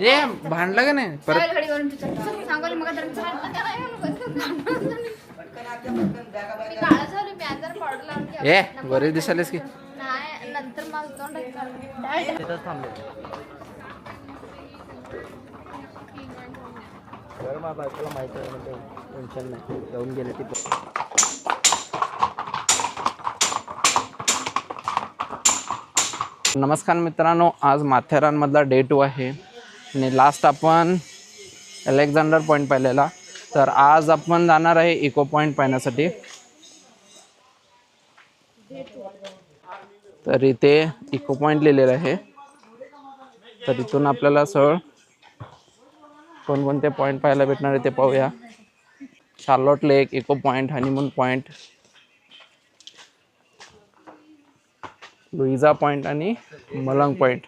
ए भांडलं का नाही? परत. सांगोली मग. ए. बरे दिसालेस की. नाही नंतर थांबले माहिती आहे म्हणजे टेन्शन नाही. जाऊन गेले ती नमस्कार मित्रांनो आज माथेरानमधला डे टू आहे. आणि लास्ट आपण अलेक्झांडर पॉईंट पाहिलेला. तर आज आपण जाणार आहे इको पॉईंट पाहण्यासाठी. तर इथे इको पॉईंट लिहिलेलं आहे. तर इथून आपल्याला सरळ कोणकोणते पॉईंट पाहायला भेटणार आहे ते पाहूया. Charlotte lake echo point honeymoon point Louisa point आणि मलंग पॉईंट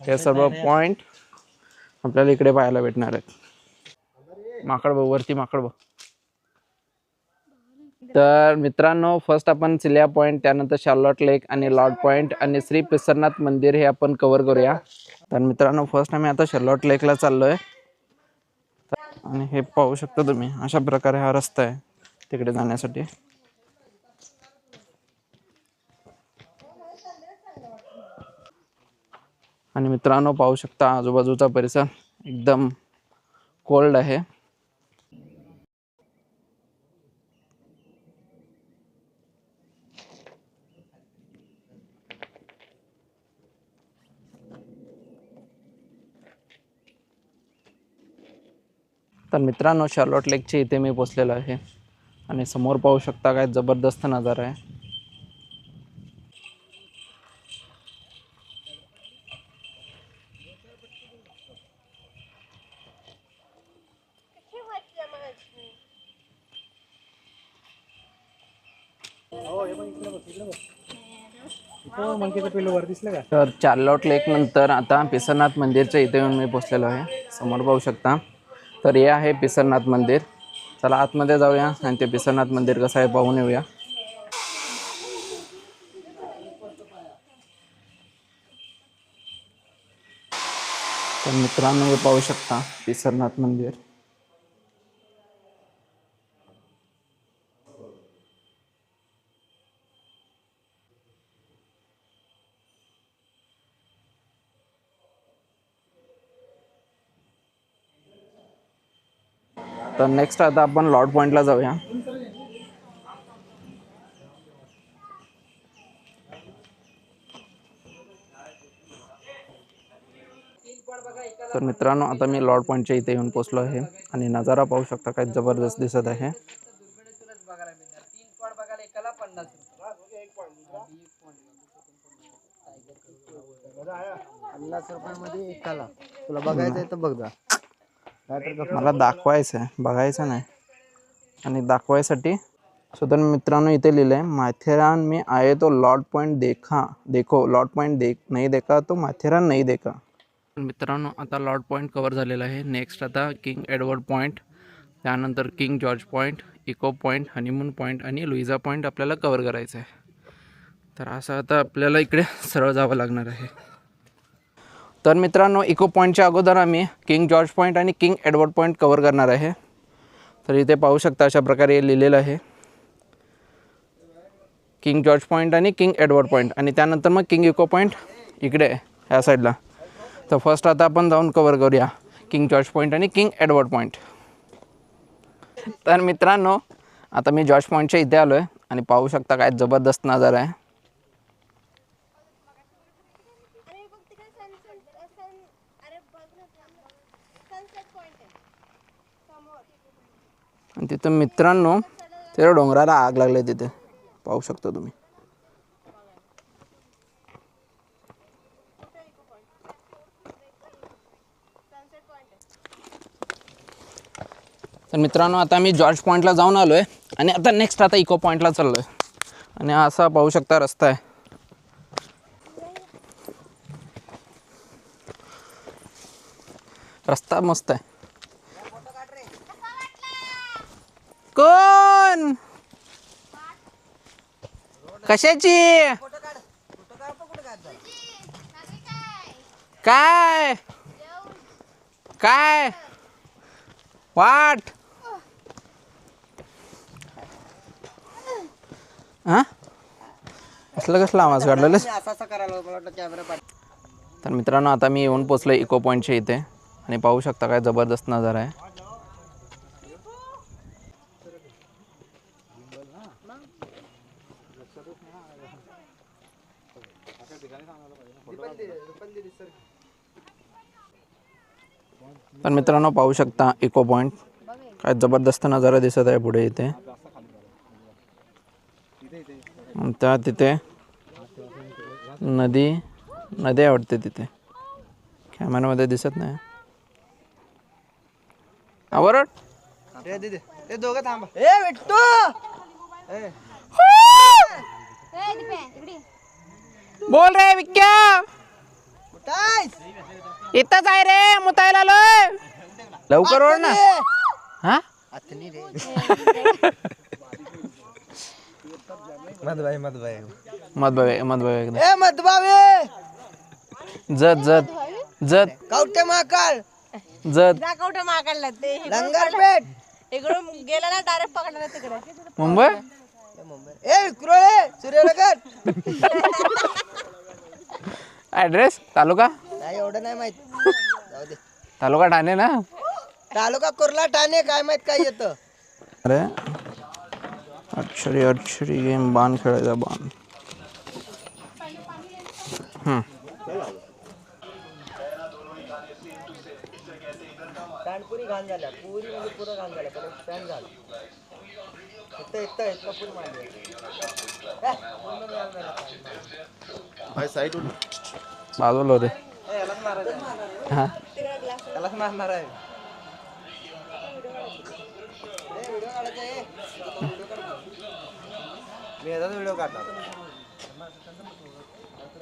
हे सर्व पॉईंट आपल्याला इकडे पाहायला भेटणार आहेत. माकड बघ वरती माकड बघ. तर मित्रांनो फर्स्ट आपण सिलिया पॉईंट त्यानंतर शार्लॉट लेक आणि लॉर्ड पॉईंट आणि श्री प्रसन्नाथ मंदिर हे आपण कवर करूया. तर मित्रांनो फर्स्ट आम्ही आता शार्लॉट लेकला चाललोय. आणि हे पाहू शकता तुम्ही अशा प्रकारे हा रस्ता आहे तिकडे जाण्यासाठी. आणि मित्रांनो पाहू शकता आजूबाजूचा परिसर एकदम कोल्ड आहे. तर मित्रांनो शार्लोट लेकच्या इथे मी पोचलेलो आहे. आणि समोर पाहू शकता काय जबरदस्त नजारा आहे. दिसलं का? तर चार्लॉट लेक नंतर आता पिसरनाथ मंदिरच्या इथे येऊन मी पोचलेलो आहे. समोर पाहू शकता. तर हे आहे पिसरनाथ मंदिर. चला आतमध्ये जाऊया आणि ते पिसरनाथ मंदिर कसं आहे पाहून येऊया. तर मित्रांनो हे पाहू शकता पिसरनाथ मंदिर. नेक्स्ट आता आपण लॉर्ड पॉईंटला जाऊया. तर मित्रांनो आता मी लॉर्ड पॉईंटच्या इथे येऊन पोचलो आहे आणि नजारा पाहू शकता काय जबरदस्त दिसत आहे. पन्नास रुपयामध्ये एकाला तुला बघायचं आहे तर बघ जा. मला दाखवायचं आहे बघायचं नाही. आणि दाखवायसाठी सुद्धा मित्रांनो इथे लिहिलं आहे माथेरान मी आहे तो लॉर्ड पॉईंट देखा देखो लॉर्ड पॉईंट देख नाही देखा तो माथेरान नाही देखा. मित्रांनो आता लॉर्ड पॉईंट कवर झालेला आहे. नेक्स्ट आता किंग एडवर्ड पॉईंट त्यानंतर king George point echo point honeymoon point आणि लुईजा पॉईंट आपल्याला कवर करायचं आहे तर असं आता आपल्याला इकडे सरळ जावं लागणार आहे. तर मित्रांनो इको पॉईंटच्या अगोदर आम्ही किंग जॉर्ज पॉईंट आणि किंग एडवर्ड पॉईंट कवर करणार आहे. तर इथे पाहू शकता अशा प्रकारे हे लिहिलेलं आहे. किंग जॉर्ज पॉईंट आणि किंग एडवर्ड पॉईंट आणि त्यानंतर मग किंग इको पॉईंट इकडे आहे, ह्या साईडला तर फर्स्ट आता आपण जाऊन कवर करूया किंग जॉर्ज पॉईंट आणि किंग एडवर्ड पॉईंट तर मित्रांनो आता मी जॉर्ज पॉईंटच्या इथे आलो आहे आणि पाहू शकता काय जबरदस्त नजारा आहे अरे बघ तिकडे सनसेट सन अरे बघ ना सनसेट पॉइंट आहे समोर आणि तिथं मित्रांनो त्या डोंगराला आग लागली तिथे. पाहू शकता तुम्ही. तर मित्रांनो आता मी जॉर्ज पॉईंटला जाऊन आलो आहे आणि आता नेक्स्ट आता इको पॉईंटला चाललो आहे आणि असा पाहू शकता रस्ता आहे. रस्ता मस्त आहे. कशाची? काय? काय? वाट. हां? कसलं आवाज काढलेलं तर मित्रांनो आता मी येऊन पोचलो इको पॉईंटच्या इथे. आणि पाहू शकता काय जबरदस्त नजारा आहे. तर मित्रांनो पाहू शकता इको पॉईंट काय जबरदस्त नजारा दिसत आहे पुढे इथे. त्या तिथे नदी नदी आवडते तिथे. कॅमेरामध्ये दिसत नाही. ए दोघं थांबा. ए ये. बोल रे विक्या? इथंच आहे रे मुतायला आलोय लवकर ओढ ना. हा? मधबाई ए मधबावे. जत जत. जत. कवटे जत. इकडून गेला ना डायरेक्ट पकडला तिकडे. मुंबई? ए विक्रोळे सूर्यनगर. ॲड्रेस तालुका? नाही एवढं नाही माहीत. जाऊ दे. तालुका ठाणे ना? तालुका कुर्ला ठाणे काय माहीत काय येतं. अरे. अक्षरी अक्षरी गेम बाण खेळायचा बाण. हम्म. पॅन्ट पुरी घाण झाल्या पुरी म्हणजे पुरं घाण झाल्या पण पॅन्ट झालं. पूर्ण घाण झाल्या. बाजूला रे. हा त्यालाच मारणार आहे. मी याचाच व्हिडिओ काढणार.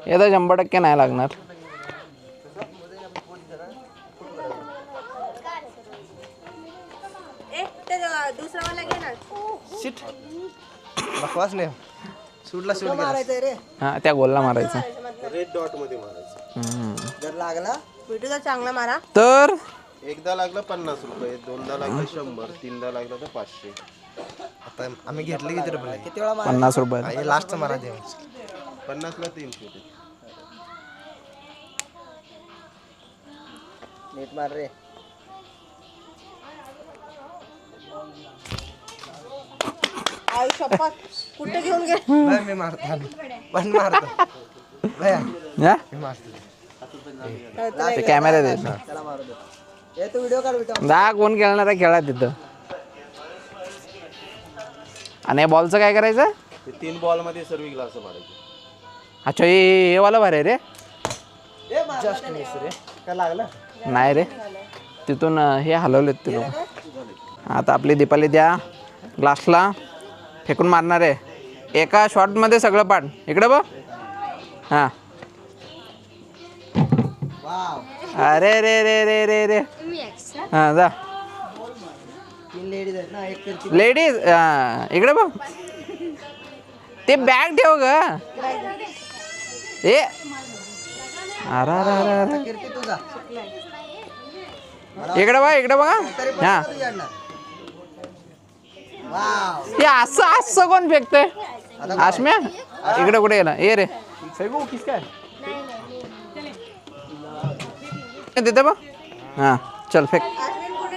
येतं शंभर टक्के नाही लागणार. बकवास नाही सूटला. सूट मारायचंय रे? हा त्या गोलला मारायचं. रेड डॉटमध्ये मारायचं. हम्म. जर लागला? व्हिडिओचा चांगला मारा. तर? एकदा लागलं पन्नास रुपये दोनदा लागलं शंभर तीनदा लागलं तर पाचशे. आता आम्ही घेतले किती रुपये? किती वेळा मारा पन्नास रुपये. लास्ट मारा दे पन्नासला तीनशे ते नीट मार रे. आई शपथ कुठे घेऊन गे नाही, मी मारतो. पण मारतो. भैया, या. मी मारतो. ते कॅमेरा दे त्याला मारू दे ए तू व्हिडिओ काढ बेटा जा कोण खेळणार आहे खेळा तिथं. आणि या बॉलचं काय करायचं? ते तीन बॉलमध्ये सर्व ग्लास अच्छा हे हे वाला भारी आहे रे. जस्ट मिस रे. काय लागलं? नाही रे. तिथून अं, हे हलवलेत तिथून. आता आपली दीपाली त्या ग्लासला फेकून मारणार आहे. एका शॉटमध्ये सगळं पाठ इकडे बघ. हां. वाव अरे रे रे रे रे रे. हां जा. लेडीज लेडीज इकडे बघ. ते बॅग ठेव ग. ए. अरे इकडे बघा इकडे बघा हां. हे असं असं कोण फेकतंय? आश्म्या? इकडे कुठे गेला? ये रे. तिथे बघ. हां चल फेक. अश्विन कुठे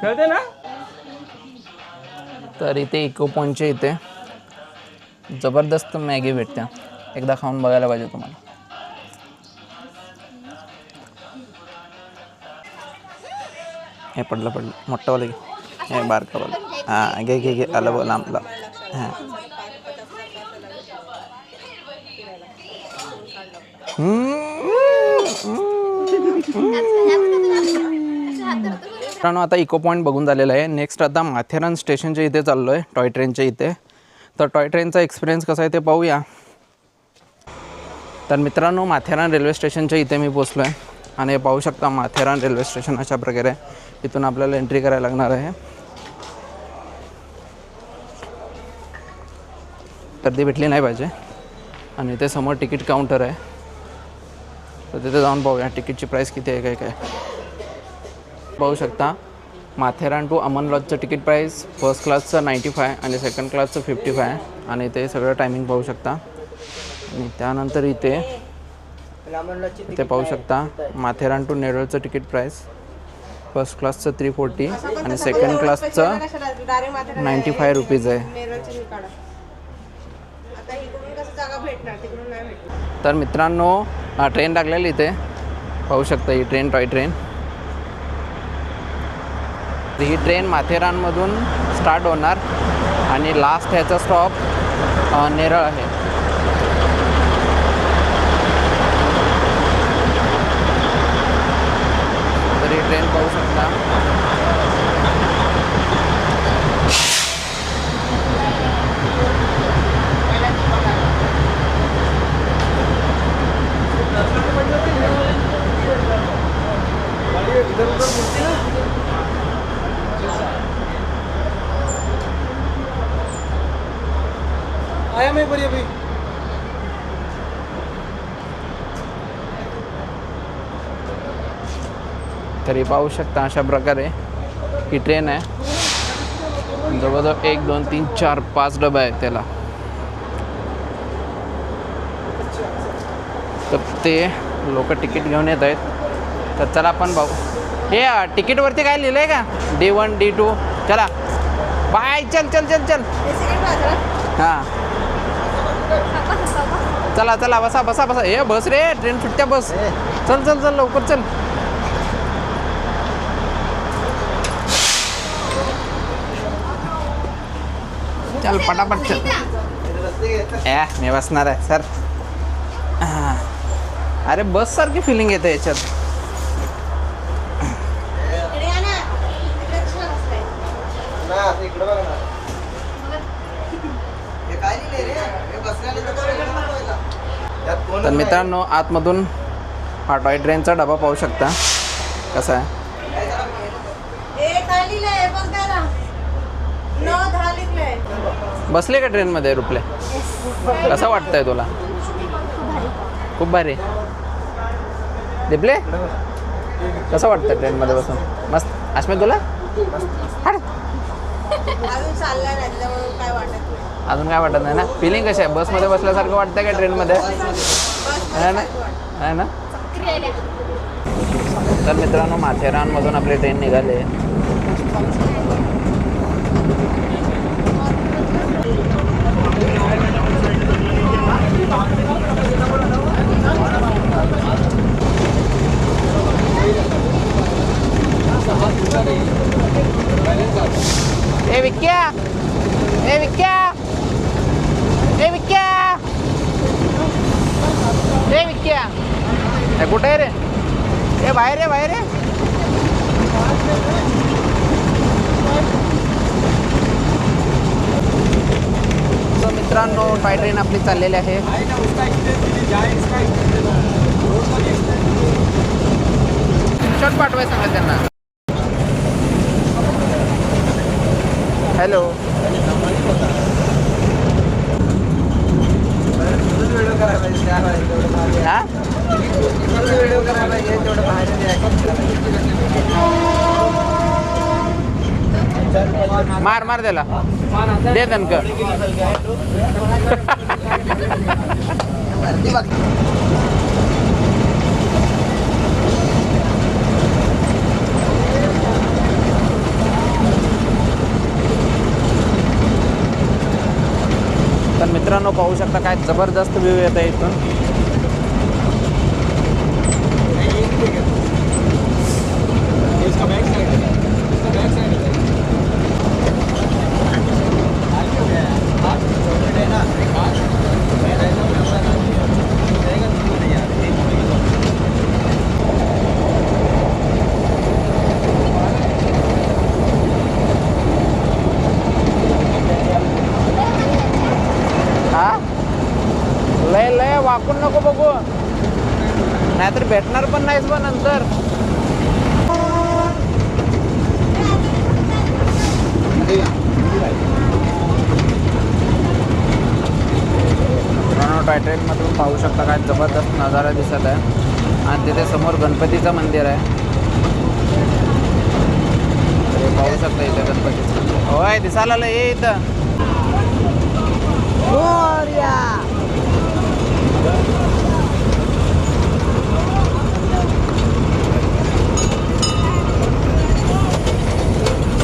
खेळते ना? तर इथे इको पॉईंटच्या इथे जबरदस्त मॅगी भेटते. एकदा खाऊन बघायला पाहिजे तुम्हाला. हे पडलं पडलं. मोठंवालं घे. हे बारका वाला. हां घे घे घे. आलं बघ आपलं हां. मित्रांनो आता इको पॉईंट बघून झालेला आहे. नेक्स्ट आता माथेरान स्टेशनच्या इथे चाललो आहे टॉय ट्रेनच्या इथे. तर टॉय ट्रेनचा एक्सपिरियन्स कसा आहे ते पाहूया. तर मित्रांनो माथेरान रेल्वे स्टेशनच्या इथे मी पोचलो आहे आणि हे पाहू शकता माथेरान रेल्वे स्टेशन अशा प्रकारे इथून आपल्याला एंट्री करायला लागणार आहे. गर्दी भेटली नाही पाहिजे. आणि इथे समोर तिकीट काउंटर आहे. तर तिथे जाऊन पाहूया तिकीटची प्राईस किती आहे काय काय. पाहू शकता. माथेरान टू अमन लॉजचं तिकीट प्राईस फर्स्ट क्लासचं नाईंटी फाय आणि सेकंड क्लासचं फिफ्टी फाय आणि इथे सगळं टायमिंग पाहू शकता. आणि त्यानंतर इथे इथे पाहू शकता माथेरान टू नेरळचं तिकीट प्राईस फर्स्ट क्लासचं थ्री फोर्टी आणि सेकंड क्लासचं नाईंटी फाय रुपीज आहे. तर मित्रांनो ट्रेन लागलेली इथे. पाहू शकता ही ट्रेन टॉय ट्रेन ही ट्रेन माथेरानमधून स्टार्ट होणार. आणि लास्ट ह्याचा स्टॉप नेरळ आहे तर ही ट्रेन पाहू शकता आया मैं बड़ी अभी तरी पाहू शकता अशा प्रकारे ही ट्रेन आहे. जवळजवळ एक दोन तीन चार पाच डबे आहेत त्याला. तर ते लोक तिकीट घेऊन येत आहेत. तर चला आपण पाहू. हे तिकीटवरती काय लिहिलं आहे का? D one D two. चला. बाय चल चल चल चल. हां. चला चला बसा बसा बसा. हे बस रे ट्रेन सुट्ट्या बस. चल चल चल लवकर चल. चल पटापट चल. ए मी बसणार आहे सर. अरे बस सारखी फिलिंग येते याच्यात. तर मित्रांनो आतमधून हा टॉय ट्रेनचा डबा पाहू शकता. कसा आहे ए काय लिहिलंय बघ जरा न दहा लिहिलंय बसले का ट्रेनमध्ये रुपले? कसं वाटतंय तुला? खूप भारी. दिपले? कसं वाटतं ट्रेनमध्ये बसून? मस्त. अश्मित तुला? अजून काय वाटत नाही अजून काय वाटत नाही ना? फिलिंग कशी आहे? बसमध्ये बसल्यासारखं वाटतं का ट्रेनमध्ये? आहे ना? आहे ना? तर मित्रांनो माथेरानमधून आपली ट्रेन निघाली. ए विक्या ए विक्या ए विक्या ए विक्या ए कुठे आहे रे ए बाहेर रे बाहेर रे तर मित्रांनो टॉय ट्रेन आपली चाललेली आहे. शॉट पाठवाय सांगा त्यांना हॅलो तुझंच व्हिडिओ करायला पाहिजे त्या वेळेस तेवढं भारी आहे. हा. मार मार त्याला दे दणक मित्रांनो पाहू शकता काय जबरदस्त व्ह्यू येत आहे इथून भेटणार पण नाहीस बा नंतर मित्रांनो टॉय ट्रेनमधून पाहू शकता काय जबरदस्त नजारा दिसत आहे. आणि तिथे समोर गणपतीचं मंदिर आहे. पाहू शकता इथे गणपतीचं मंदिर. होय दिसायला ये इथं.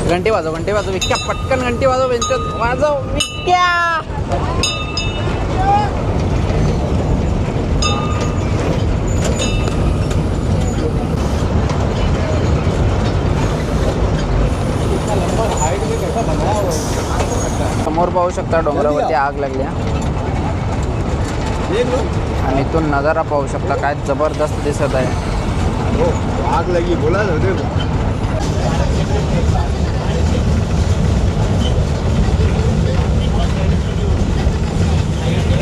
घंटी वाजव घंटी वाजव विक्या पटकन घंटी वाजव वाजव विक्या. समोर पाहू शकता डोंगरावरती आग लागली. आणि इथून नजारा पाहू शकता काय जबरदस्त दिसत आहे. आग लगी बोला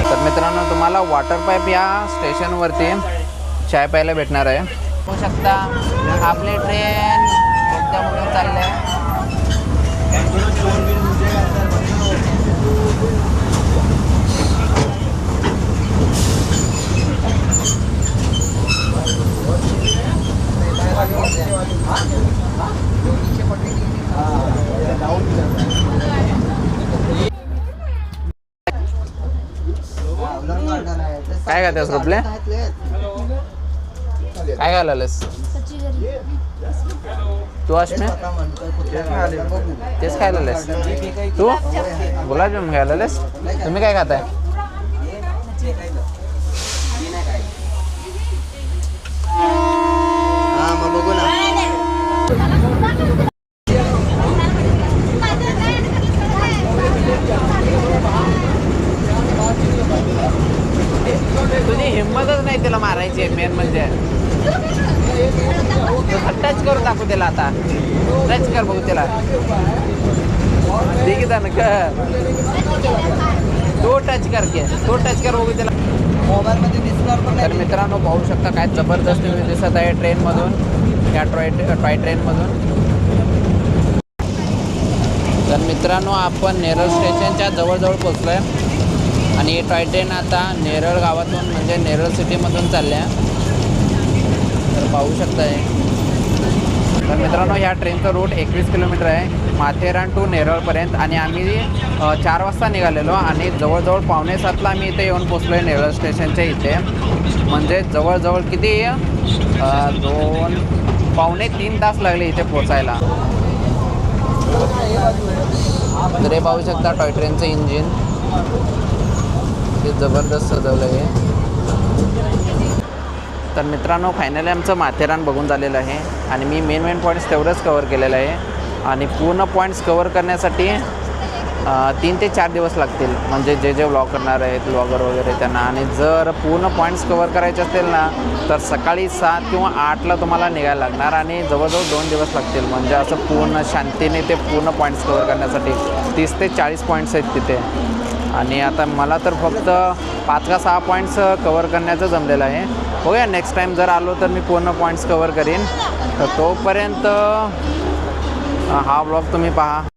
तर मित्रांनो तुम्हाला वॉटर पाईप या स्टेशनवरती चाय प्यायला भेटणार आहे. होऊ शकता आपली ट्रेन बोगद्यामधून चालली आहे. काय खातेस काय घालायलास? तू अश्मे? तेच खायला आलेस. तू? गुलाबजाम घ्यायला लेस तुम्ही काय खाताय? मित्रांनो पाहू शकता काय जबरदस्त व्ह्यू दिसत आहे ट्रेनमधून या टॉय टॉय ट्रेनमधून. तर मित्रांनो आपण नेरळ स्टेशनच्या जवळजवळ पोचलो आहे आणि ही टॉय ट्रेन आता नेरळ गावातून म्हणजे नेरळ सिटीमधून चालल्या. तर पाहू शकताय. तर मित्रांनो ह्या ट्रेनचं रूट एकवीस किलोमीटर आहे. माथेरान टू नेरळपर्यंत आणि आम्ही चार वाजता निघालेलो आणि जवळजवळ पावणे सातला आम्ही इथे येऊन पोचलो आहे नेरळ स्टेशनच्या इथे. म्हणजे जवळजवळ किती दोन पावणे तीन तास लागले इथे पोचायला तर हे पाहू शकता टॉय ट्रेनचं इंजिन. ते जबरदस्त सजवलं आहे. तर मित्रांनो फायनली आमचं माथेरान बघून झालेलं आहे. आणि मी मेन मेन पॉईंट्स तेवढंच कवर केलेलं आहे. आणि पूर्ण पॉईंट्स कवर करण्यासाठी तीन ते चार दिवस लागतील. म्हणजे जे जे ब्लॉग करणार आहेत ब्लॉगर वगैरे त्यांना. आणि जर पूर्ण पॉईंट्स कवर करायचे असतील ना तर सकाळी सात किंवा आठला तुम्हाला निघायला लागणार आणि जवळजवळ दोन दिवस लागतील. म्हणजे असं पूर्ण शांतीने ते पूर्ण पॉईंट्स कवर करण्यासाठी. तीस ते चाळीस पॉईंट्स आहेत तिथे. आणि आता मला तर फक्त पाच का सहा पॉईंट्स कवर करण्याचं जमलेलं आहे. बघूया नेक्स्ट टाईम जर आलो तर मी पूर्ण पॉईंट्स कवर करीन. तर तोपर्यंत हा ब्लॉग तुम्ही पहा.